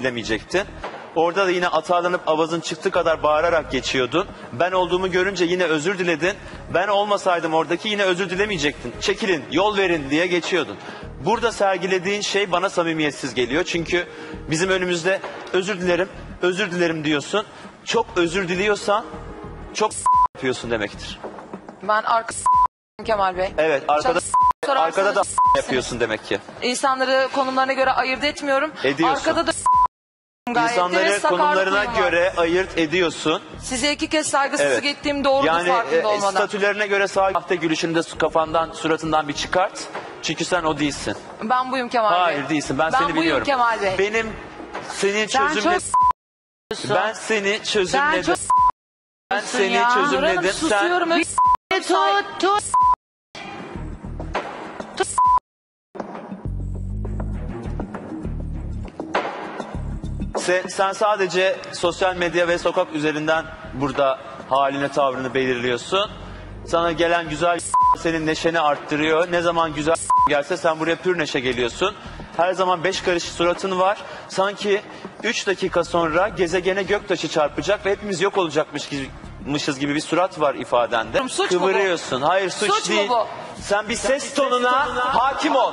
dilemeyecektin. Orada da yine atalanıp avazın çıktığı kadar bağırarak geçiyordun. Ben olduğumu görünce yine özür diledin. Ben olmasaydım oradaki yine özür dilemeyecektin. Çekilin, yol verin diye geçiyordun. Burada sergilediğin şey bana samimiyetsiz geliyor. Çünkü bizim önümüzde özür dilerim, özür dilerim diyorsun. Çok özür diliyorsan çok yapıyorsun demektir. Ben arka Kemal Bey. Evet, arkada arkada da yapıyorsun demek ki. İnsanları konumlarına göre ayırt etmiyorum. Ediyorsun. Arkada da gayet İnsanları sakarlık konumlarına var. göre ayırt ediyorsun. Size iki kez saygısızlık Evet. ettiğim doğrudur Yani farkında e, olmadan. statülerine göre sahte gülüşünü de kafandan, suratından bir çıkart. Çünkü sen o değilsin. Ben buyum Kemal Bey. Hayır değilsin. Ben, seni buyum biliyorum. Kemal Bey. Benim seni Sen çözümle çok ben seni Sen çözümledim. çok ben seni ya. Çözümledim. Sen susuyorum. tut tut. Sen, sen sadece sosyal medya ve sokak üzerinden burada haline tavrını belirliyorsun. Sana gelen güzel senin neşeni arttırıyor. Ne zaman güzel gelse sen buraya pür neşe geliyorsun. Her zaman beş karış suratın var. Sanki üç dakika sonra gezegene göktaşı çarpacak ve hepimiz yok olacakmış gibi, mışız gibi bir surat var ifadende. Suç mu bu? Kıvırıyorsun. Hayır suç, Suç değil. Sen bir ses tonuna hakim ol.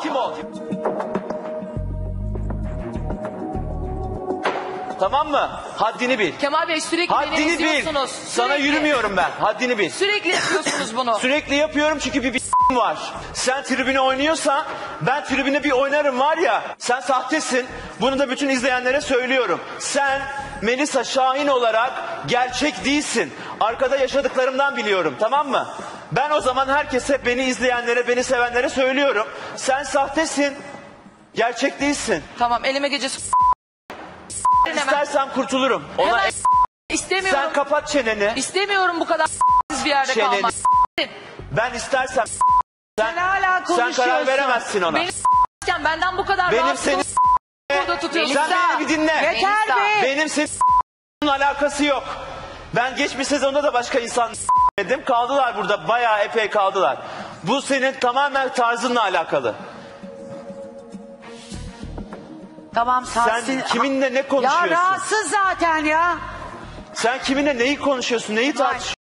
Tamam mı? Haddini bil. Kemal Bey sürekli beni Haddini bil. eziyorsunuz. Sana Sürekli. yürümüyorum ben. Haddini bil. Sürekli yapıyorsunuz bunu. Sürekli yapıyorum çünkü bir, bir var. Sen tribüne oynuyorsan ben tribüne bir oynarım var ya. Sen sahtesin. Bunu da bütün izleyenlere söylüyorum. Sen Melisa Şahin olarak gerçek değilsin. Arkada yaşadıklarımdan biliyorum tamam mı? Ben o zaman herkese beni izleyenlere, beni sevenlere söylüyorum. Sen sahtesin. Gerçek değilsin. Tamam elime gece s-. İstersen kurtulurum. Ona Hemen e- İstemiyorum. sen kapat çeneni. İstemiyorum bu kadar s- bir yerde Çeneni. kalmak. Ben istersem sen, hala sen konuşuyorsun. karar veremezsin ona. Beni s**ken benden bu kadar Benim rahatsız seni olup burada tutuyorsun. Sen beni bir dinle. Yeter be. Benim senin alakası yok. Ben geçmiş sezonda da başka insan dedim. Kaldılar burada. Bayağı epey kaldılar. Bu senin tamamen tarzınla alakalı. Tamam Sen Tahsin. kiminle ne Ya konuşuyorsun? rahatsız zaten ya. Sen kiminle neyi konuşuyorsun? Neyi tartışıyorsun?